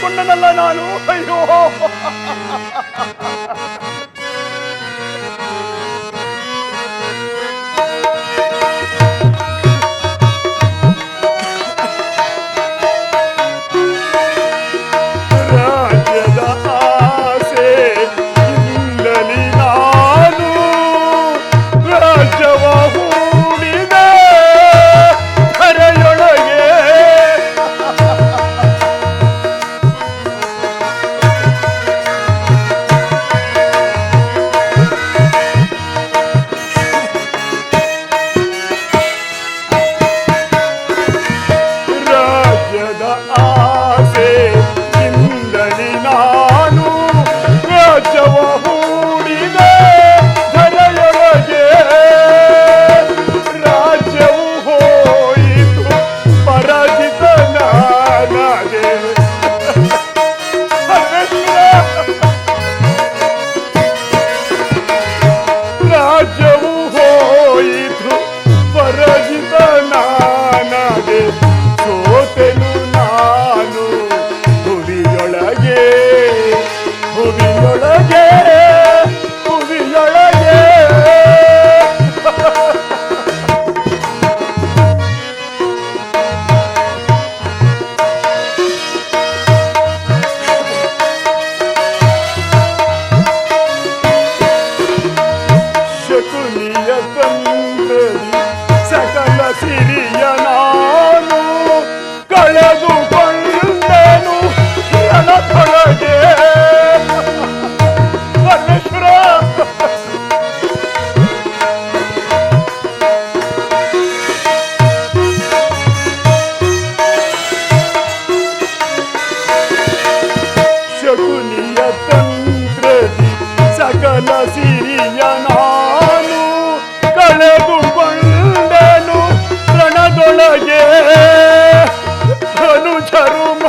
ಕಳೆದುಕೊಂಡನಲ್ಲ ನಾನು? ಅಯ್ಯೋ.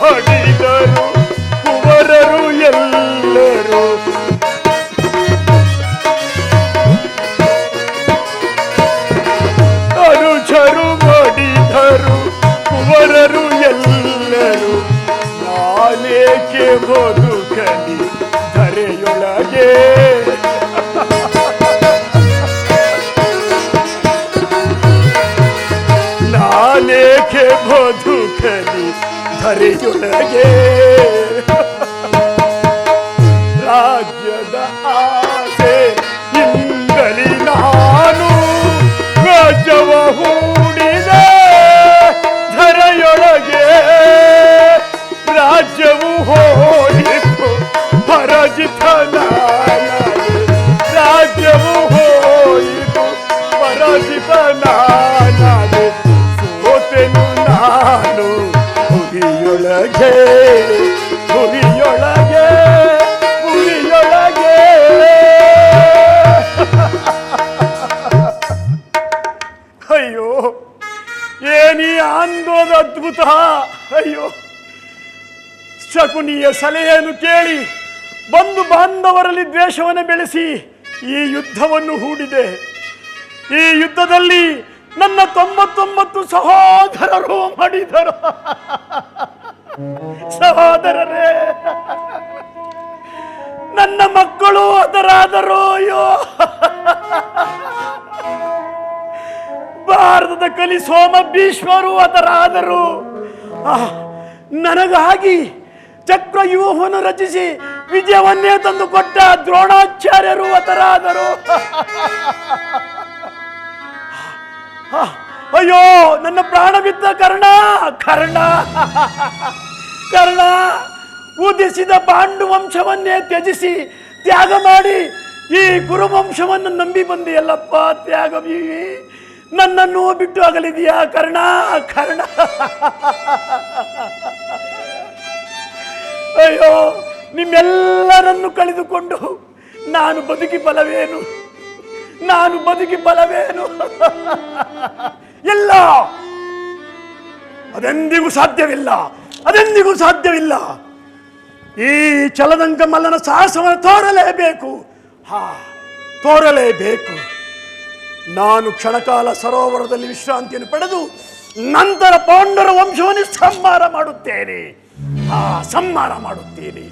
ಮಾಡಿದರು ಕುವರರು ಎಲ್ಲರೂ ಅನುಜರು ಮಾಡಿದರು ಕುವರರು ಎಲ್ಲರೂ ನಾನೇಕೆ ಬದುಕಲಿ ಧರೆಯೊಳಗೆ ನಾನೇಕೆ ಬದುಕಲಿ estaré yo la ಸಲಹೆಯನ್ನು ಕೇಳಿ ಬಂಧು ಬಾಂಧವರಲ್ಲಿ ದ್ವೇಷವನ್ನು ಬೆಳೆಸಿ ಈ ಯುದ್ಧವನ್ನು ಹೂಡಿದೆ. ಈ ಯುದ್ಧದಲ್ಲಿ ನನ್ನ ತೊಂಬತ್ತೊಂಬತ್ತು ಸಹೋದರರು ಮಡಿದರು ಸಹೋದರರೇ, ನನ್ನ ಮಕ್ಕಳು ಅದರಾದರು ಅಯ್ಯೋ. ಭಾರತದ ಕಲಿ ಸೋಮ ಭೀಷ್ಮರು ಅದರಾದರು. ನನಗಾಗಿ ಚಕ್ರವ್ಯೂಹವನ್ನು ರಚಿಸಿ ವಿಜಯವನ್ನೇ ತಂದು ಕೊಟ್ಟ ದ್ರೋಣಾಚಾರ್ಯರು ಅತರಾದರು ಅಯ್ಯೋ, ನನ್ನ ಪ್ರಾಣ ಬಿದ್ದ ಕರ್ಣ ಕರ್ಣ ಕರ್ಣ ಉದಿಸಿದ ಪಾಂಡು ವಂಶವನ್ನೇ ತ್ಯಜಿಸಿ ತ್ಯಾಗ ಮಾಡಿ ಈ ಕುರುವಂಶವನ್ನು ನಂಬಿ ಬಂದಿಯಲ್ಲಪ್ಪ ತ್ಯಾಗವೀವಿ ನನ್ನನ್ನು ಬಿಟ್ಟು ಅಗಲಿದೆಯಾ ಕರ್ಣ ಕರ್ಣ. ಅಯ್ಯೋ, ನಿಮ್ಮೆಲ್ಲರನ್ನು ಕಳೆದುಕೊಂಡು ನಾನು ಬದುಕಿ ಬಲವೇನು? ನಾನು ಬದುಕಿ ಬಲವೇನು? ಎಲ್ಲ ಅದೆಂದಿಗೂ ಸಾಧ್ಯವಿಲ್ಲ. ಅದೆಂದಿಗೂ ಸಾಧ್ಯವಿಲ್ಲ. ಈ ಚಲದಂಕ ಮಲ್ಲನ ಸಾಹಸವನ್ನು ತೋರಲೇಬೇಕು. ಹಾ, ತೋರಲೇಬೇಕು. ನಾನು ಕ್ಷಣಕಾಲ ಸರೋವರದಲ್ಲಿ ವಿಶ್ರಾಂತಿಯನ್ನು ಪಡೆದು ನಂತರ ಪಾಂಡರ ವಂಶವನ್ನು ಸಂಹಾರ ಮಾಡುತ್ತೇನೆ. ಆ ಸಂಹಾರ ಮಾಡುತ್ತೀರಿ.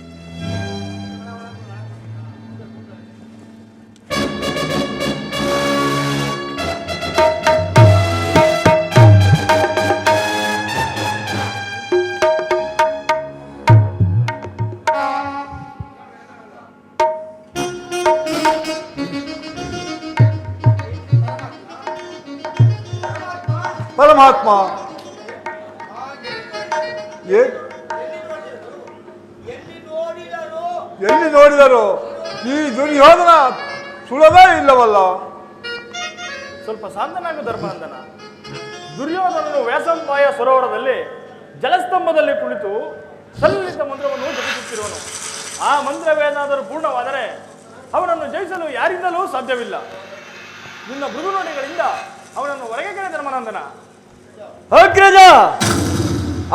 ಪರಮಾತ್ಮ ನೋಡಿದರು ಈ ದುರ್ಯೋಧನ ಸುಳದೇ ಇಲ್ಲವಲ್ಲ? ಸ್ವಲ್ಪ ಶಾಂತನಾಗು ಧರ್ಮನಂದನ ದುರ್ಯೋಧನನು ವ್ಯಾಸಂಪಾಯ ಸರೋವರದಲ್ಲಿ ಜಲಸ್ತಂಭದಲ್ಲಿ ಕುಳಿತು ಸಲ್ಲಿತ ಮಂತ್ರವನ್ನು ಜಪಿಸುತ್ತಿರುವನು. ಆ ಮಂತ್ರವೇನಾದರೂ ಪೂರ್ಣವಾದರೆ ಅವನನ್ನು ಜಯಿಸಲು ಯಾರಿಂದಲೂ ಸಾಧ್ಯವಿಲ್ಲ. ನಿನ್ನ ಮೃದುನೋಡಿಗಳಿಂದ ಅವನನ್ನು ಹೊರಗೆ ಕರೆ ಧರ್ಮಾನಂದನ ಅಗ್ರಜ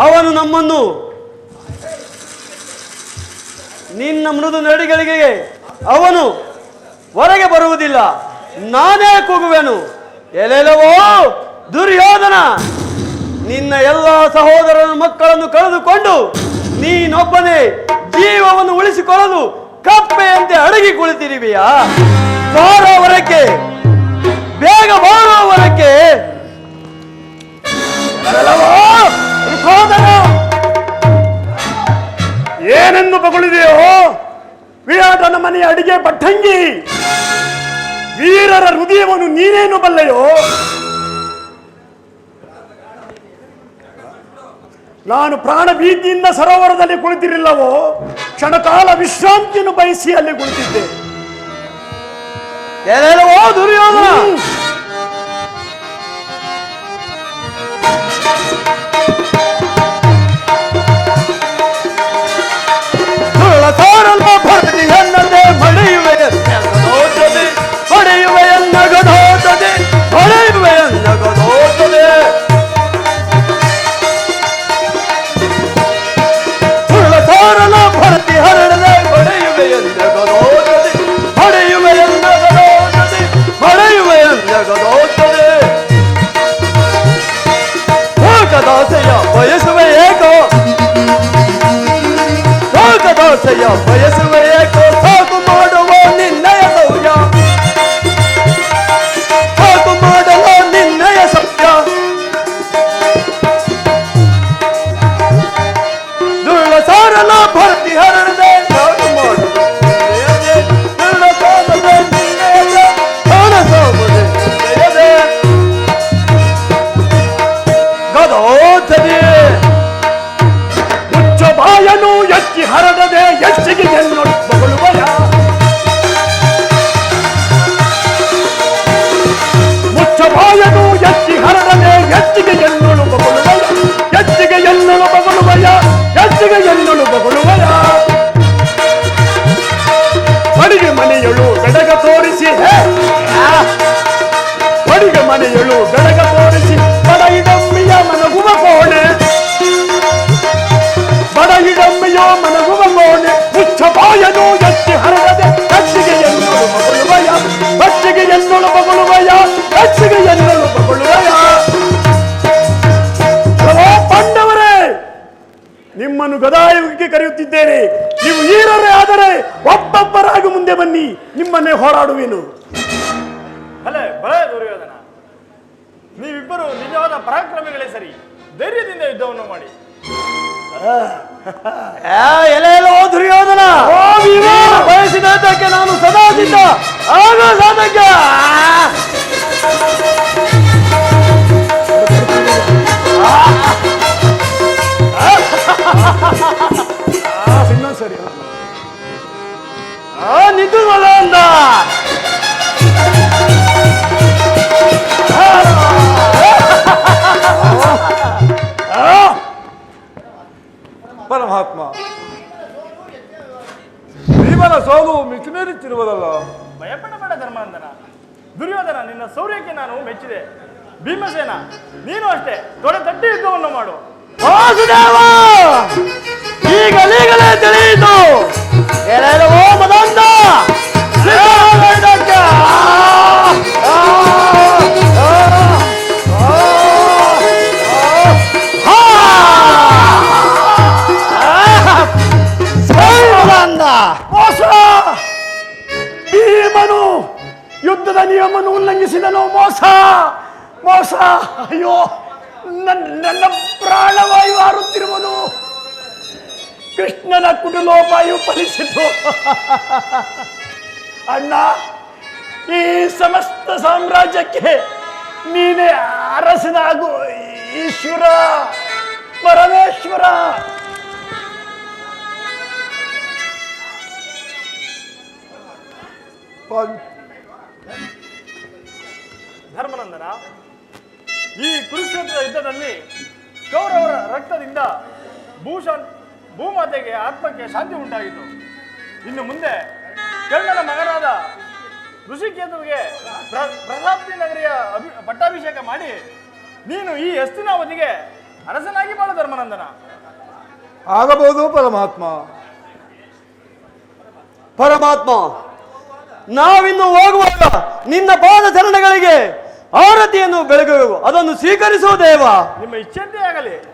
ಅವನು ನಮ್ಮನ್ನು ನಿನ್ನ ಮೃದು ನಡಿಗಳಿಗೆ ಅವನು ಹೊರಗೆ ಬರುವುದಿಲ್ಲ. ನಾನೇ ಕೂಗುವೆನು. ಎಲೆಲವೋ ದುರ್ಯೋಧನ, ನಿನ್ನ ಎಲ್ಲ ಸಹೋದರನ ಮಕ್ಕಳನ್ನು ಕಳೆದುಕೊಂಡು ನೀನೊಬ್ಬನೇ ಜೀವವನ್ನು ಉಳಿಸಿಕೊಳ್ಳಲು ಕಪ್ಪೆಯಂತೆ ಅಡಗಿ ಕುಳಿತಿರುವಿಯಾ? ಬೇಗ ಬಾರೋವರಕ್ಕೆ ಎಲ್ಲವೋ ಏನೆಂದು ಬಗಳಿದೆಯೋ? ವಿರಾಟನ ಮನೆಯ ಅಡಿಗೆ ಪಟ್ಟಂಗಿ. ವೀರರ ಹೃದಯವನ್ನು ನೀನೇನು ಬಲ್ಲೆಯೋ ನಾನು ಪ್ರಾಣ ಭೀತಿಯಿಂದ ಸರೋವರದಲ್ಲಿ ಕುಳಿತಿರಲಿಲ್ಲವೋ? ಕ್ಷಣಕಾಲ ವಿಶ್ರಾಂತಿಯನ್ನು ಬಯಸಿ ಅಲ್ಲಿ ಕುಳಿತಿದ್ದೆ. ದುರ್ಯೋಧನ! ನಿಮ್ಮನ್ನು ಗದಾಯುಗಕ್ಕೆ ಕರೆಯುತ್ತಿದ್ದೇನೆ. ನೀವು ಈರರೇ ಆದರೆ ಒಬ್ಬೊಬ್ಬರಾಗಿ ಮುಂದೆ ಬನ್ನಿ. ನಿಮ್ಮನ್ನೇ ಹೋರಾಡುವೆನು. ಅಲ್ಲೇ ಭಲೆ ದುರ್ಯೋಧನ. ನೀವಿಬ್ಬರು ನಿಜವಾದ ಪರಾಕ್ರಮಿಗಳೇ ಸರಿ. ಧೈರ್ಯದಿಂದ ಯುದ್ಧವನ್ನು ಮಾಡಿ. ಎಲ್ಲೆಲ್ಲೋ ದುರ್ಯೋಧನ! ನೀನು ನಾನು ಸದಾ ಸಿದ್ಧ ಆಗ ಸಾಧಕ. ಆ ನಿಂತು ಮಗ ಅಂದ ಆ, ಪರಮಾತ್ಮ ಭೀಮನ ಸೋಲು ಮಿತಿಮೀರುತ್ತಿರುವುದಲ್ಲ? ಭಯಪಡಬೇಡ ಧರ್ಮಾಂಧನ ದುರ್ಯೋಧನ ನಿನ್ನ ಸೌರ್ಯಕ್ಕೆ ನಾನು ಮೆಚ್ಚಿದೆ. ಭೀಮಸೇನ ನೀನು ಅಷ್ಟೇ. ದೊಡ್ಡ ತಟ್ಟಿ ಯುದ್ಧವನ್ನು ಮಾಡು. ಈಗಲೀಗಲೇ ತಿಳಿಯಿತು. ಮೋಸ ಅಯ್ಯೋ ನನ್ನ ಪ್ರಾಣವಾಯು ಹಾರುತ್ತಿರುವುದು. ಕೃಷ್ಣನ ಕುಟುಲೋಪಾಯು ಫಲಿಸಿತು. ಅಣ್ಣ, ಈ ಸಮಸ್ತ ಸಾಮ್ರಾಜ್ಯಕ್ಕೆ ನೀನೇ ಅರಸನಾಗು. ಈಶ್ವರ, ಪರಮೇಶ್ವರ. ಧರ್ಮನಂದನ ಈ ಕುರುಕ್ಷೇತ್ರ ಯುದ್ಧದಲ್ಲಿ ಕೌರವರ ರಕ್ತದಿಂದ ಭೂಷಣ್ ಭೂಮಾತೆಗೆ ಆತ್ಮಕ್ಕೆ ಶಾಂತಿ ಉಂಟಾಯಿತು. ಇನ್ನು ಮುಂದೆ ಕರ್ಣನ ಮಗನಾದ ಋಷಿಕೇತುವಿಗೆ ಪ್ರ ಪ್ರತಾಪ್ತಿ ನಗರಿಯ ಅಭಿ, ಪಟ್ಟಾಭಿಷೇಕ ಮಾಡಿ ನೀನು ಈ ಹಸ್ತಿನಾವತಿಗೆ ಅರಸನಾಗಿ ಮಾಡು ಧರ್ಮನಂದನ. ಆಗಬಹುದು ಪರಮಾತ್ಮ. ಪರಮಾತ್ಮ, ನಾವಿನ್ನು ಹೋಗುವಾಗ ನಿನ್ನ ಪಾದ ಚರಣಗಳಿಗೆ ಆರತಿಯನ್ನು ಬೆಳಗುವೆವು. ಅದನ್ನು ಸ್ವೀಕರಿಸುವ ದೇವ. ನಿಮ್ಮ ಇಚ್ಛೆಯಂತೆ ಆಗಲಿ.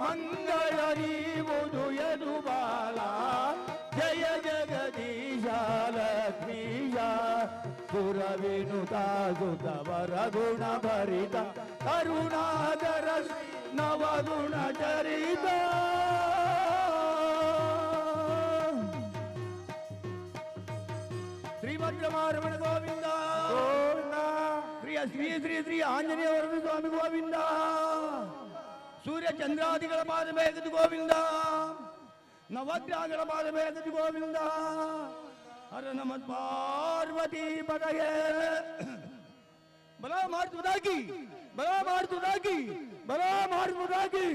ಮಂಗಳ ನೀವುದು ಎದು ಬಾಲ ಜಯ ಜಗದೀಶ ಲಕ್ಷ್ಮೀಶ ಸುರವಿನುತ ಸುತವರ ಗುಣ ಭರಿತ ಕರುಣಾಕರ ನವಗುಣ ಚರಿತ ಶ್ರೀಮದ್ರಮಾರಮಣ ಗೋವಿಂದ ಪ್ರಿಯ ಶ್ರೀ ಶ್ರೀ ಶ್ರೀ ಆಂಜನೇಯ ವರದ ಸ್ವಾಮಿ ಗೋವಿಂದ ಸೂರ್ಯ ಚಂದ್ರಾದಿಗಳ ಪಾದ ಬೇಗದು ಗೋವಿಂದ ನವಗ್ರಹಗಳ ಪಾದ ಬೇಗದು ಗೋವಿಂದ ಹರ ನಮ ಪಾರ್ವತಿ ಪದಗೆ ಬಲ ಮಾಡ್ತುದಾಗಿ ಬಲ ಮಾಡ್ತುದಾಗಿ ಬಲ ಮಾಡ್ತುದಾಗಿ